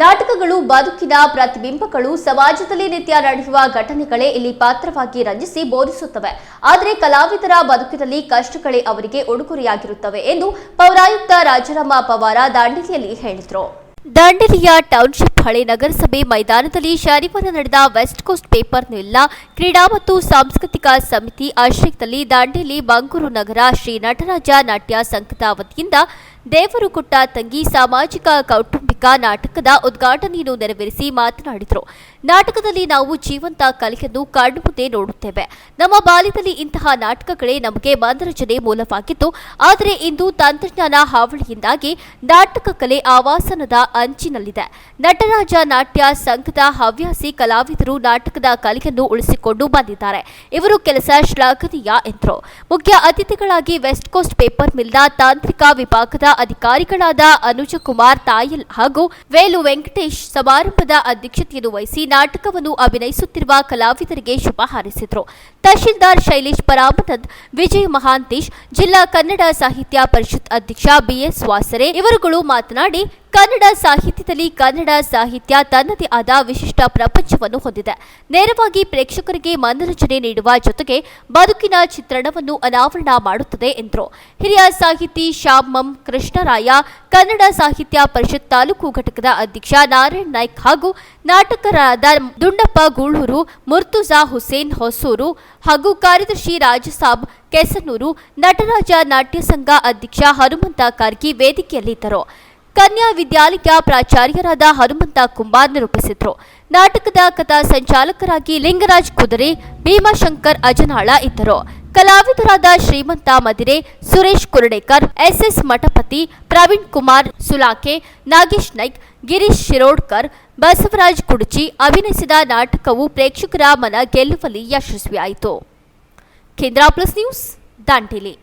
ನಾಟಕಗಳು, ಬದುಕಿನ ಪ್ರತಿಬಿಂಬಗಳು, ಸಮಾಜದಲ್ಲಿ ನಿತ್ಯ ನಡೆಯುವ ಘಟನೆಗಳೇ ಇಲ್ಲಿ ಪಾತ್ರವಾಗಿ ರಂಜಿಸಿ ಬೋಧಿಸುತ್ತವೆ. ಆದರೆ ಕಲಾವಿದರ ಬದುಕಿನಲ್ಲಿ ಕಷ್ಟಗಳೇ ಅವರಿಗೆ ಉಡುಗೊರೆಯಾಗಿರುತ್ತವೆ ಎಂದು ಪೌರಾಯುಕ್ತ ರಾಜಾರಾಮ ಪವಾರ ದಾಂಡಿಲಿಯಲ್ಲಿ ಹೇಳಿದರು. ದಾಂಡಿಲಿಯ ಟೌನ್ಶಿಪ್ ಹಳೆ ನಗರಸಭೆ ಮೈದಾನದಲ್ಲಿ ಶನಿವಾರ ನಡೆದ ವೆಸ್ಟ್ ಕೋಸ್ಟ್ ಪೇಪರ್ ನಿಲ್ಲ ಕ್ರೀಡಾ ಮತ್ತು ಸಾಂಸ್ಕೃತಿಕ ಸಮಿತಿ ಆಶ್ರಯದಲ್ಲಿ ದಾಂಡೇಲಿ ಮಂಗೂರು ನಗರ ಶ್ರೀ ನಟರಾಜ ನಾಟ್ಯ ಸಂಘದ ವತಿಯಿಂದ ದೇವರು ಕೊಟ್ಟ ತಂಗಿ ಸಾಮಾಜಿಕ ಕೌಟುಂಬಿಕ ನಾಟಕದ ಉದ್ಘಾಟನೆಯನ್ನು ನೆರವೇರಿಸಿ ಮಾತನಾಡಿದರು. ನಾಟಕದಲ್ಲಿ ನಾವು ಜೀವಂತ ಕಲೆಯನ್ನು ಕಾಣುವುದೇ ನೋಡುತ್ತೇವೆ. ನಮ್ಮ ಬಾಲ್ಯದಲ್ಲಿ ಇಂತಹ ನಾಟಕಗಳೇ ನಮಗೆ ಮನರಂಜನೆ ಮೂಲವಾಗಿತ್ತು. ಆದರೆ ಇಂದು ತಂತ್ರಜ್ಞಾನ ಹಾವಳಿಯಿಂದಾಗಿ ನಾಟಕ ಕಲೆ ಆವಾಸನದ ಅಂಚಿನಲ್ಲಿದೆ. ನಟರಾಜ ನಾಟ್ಯ ಸಂಘದ ಹವ್ಯಾಸಿ ಕಲಾವಿದರು ನಾಟಕದ ಕಲೆಯನ್ನು ಉಳಿಸಿಕೊಂಡು ಬಂದಿದ್ದಾರೆ. ಇವರು ಕೆಲಸ ಶ್ಲಾಘನೀಯ ಎಂದರು. ಮುಖ್ಯ ಅತಿಥಿಗಳಾಗಿ ವೆಸ್ಟ್ ಕೋಸ್ಟ್ ಪೇಪರ್ ಮಿಲ್ನ ತಾಂತ್ರಿಕ ವಿಭಾಗದ ಅಧಿಕಾರಿಗಳಾದ ಅನುಜಕುಮಾರ್ ತಾಯಲ್ ಹಾಗೂ ವೇಲು ವೆಂಕಟೇಶ್ ಸಮಾರಂಭದ ಅಧ್ಯಕ್ಷತೆಯನ್ನು ವಹಿಸಿ ನಾಟಕವನ್ನು ಅಭಿನಯಿಸುತ್ತಿರುವ ಕಲಾವಿದರಿಗೆ ಶುಭ ಹಾರೈಸಿದರು. ತಹಶೀಲ್ದಾರ್ ಶೈಲೇಶ್ ಪರಾಮನಂದ್, ವಿಜಯ್ ಮಹಾಂತೇಶ್, ಜಿಲ್ಲಾ ಕನ್ನಡ ಸಾಹಿತ್ಯ ಪರಿಷತ್ ಅಧ್ಯಕ್ಷ ಬಿಎಸ್ ವಾಸರೆ ಇವರುಗಳು ಮಾತನಾಡಿ ಕನ್ನಡ ಸಾಹಿತ್ಯದಲ್ಲಿ ಕನ್ನಡ ಸಾಹಿತ್ಯ ತನ್ನದೇ ಆದ ವಿಶಿಷ್ಟ ಪ್ರಪಂಚವನ್ನು ಹೊಂದಿದೆ. ನೇರವಾಗಿ ಪ್ರೇಕ್ಷಕರಿಗೆ ಮನರಂಜನೆ ನೀಡುವ ಜೊತೆಗೆ ಬದುಕಿನ ಚಿತ್ರಣವನ್ನು ಅನಾವರಣ ಮಾಡುತ್ತದೆ ಎಂದರು. ಹಿರಿಯ ಸಾಹಿತಿ ಶ್ಯಾಮಂ ಕೃಷ್ಣರಾಯ, ಕನ್ನಡ ಸಾಹಿತ್ಯ ಪರಿಷತ್ ತಾಲೂಕು ಘಟಕದ ಅಧ್ಯಕ್ಷ ನಾರಾಯಣ್ ನಾಯ್ಕ್ ಹಾಗೂ ನಾಟಕರಾದ ದುಂಡಪ್ಪ ಗೂಳೂರು, ಮುರ್ತುಜಾ ಹುಸೇನ್ ಹೊಸೂರು ಹಾಗೂ ಕಾರ್ಯದರ್ಶಿ ರಾಜಸಾಬ್ ಕೆಸನೂರು, ನಟರಾಜ ನಾಟ್ಯ ಸಂಘ ಅಧ್ಯಕ್ಷ ಹನುಮಂತ ಕಾರ್ಗಿ ವೇದಿಕೆಯಲ್ಲಿದ್ದರು. ಕನ್ಯಾ ವಿದ್ಯಾಲಯ ಪ್ರಾಚಾರ್ಯರಾದ ಹನುಮಂತ ಕುಂಬಾರ್ ನಿರೂಪಿಸಿದ್ರು. ನಾಟಕದ ಕಥಾ ಸಂಚಾಲಕರಾಗಿ ಲಿಂಗರಾಜ್ ಕುದುರೆ, ಭೀಮಾಶಂಕರ್ ಅಜನಾಳ ಇದ್ದರು. ಕಲಾವಿದರಾದ ಶ್ರೀಮಂತ ಮದಿರೆ, ಸುರೇಶ್ ಕುರ್ಡೇಕರ್, ಎಸ್ಎಸ್ ಮಠಪತಿ, ಪ್ರವೀಣ್ ಕುಮಾರ್ ಸುಲಾಕೆ ನಾಗೇಶ್ ನಾಯ್ಕ್, ಗಿರೀಶ್ ಶಿರೋಡ್ಕರ್, ಬಸವರಾಜ್ ಕುಡಚಿ ಅಭಿನಯಿಸಿದ ನಾಟಕವು ಪ್ರೇಕ್ಷಕರ ಮನ ಗೆಲ್ಲುವಲ್ಲಿ ಯಶಸ್ವಿಯಾಯಿತು. ಕೇಂದ್ರ ಪ್ಲಸ್ ನ್ಯೂಸ್ ದಾಂಡೇಲಿ.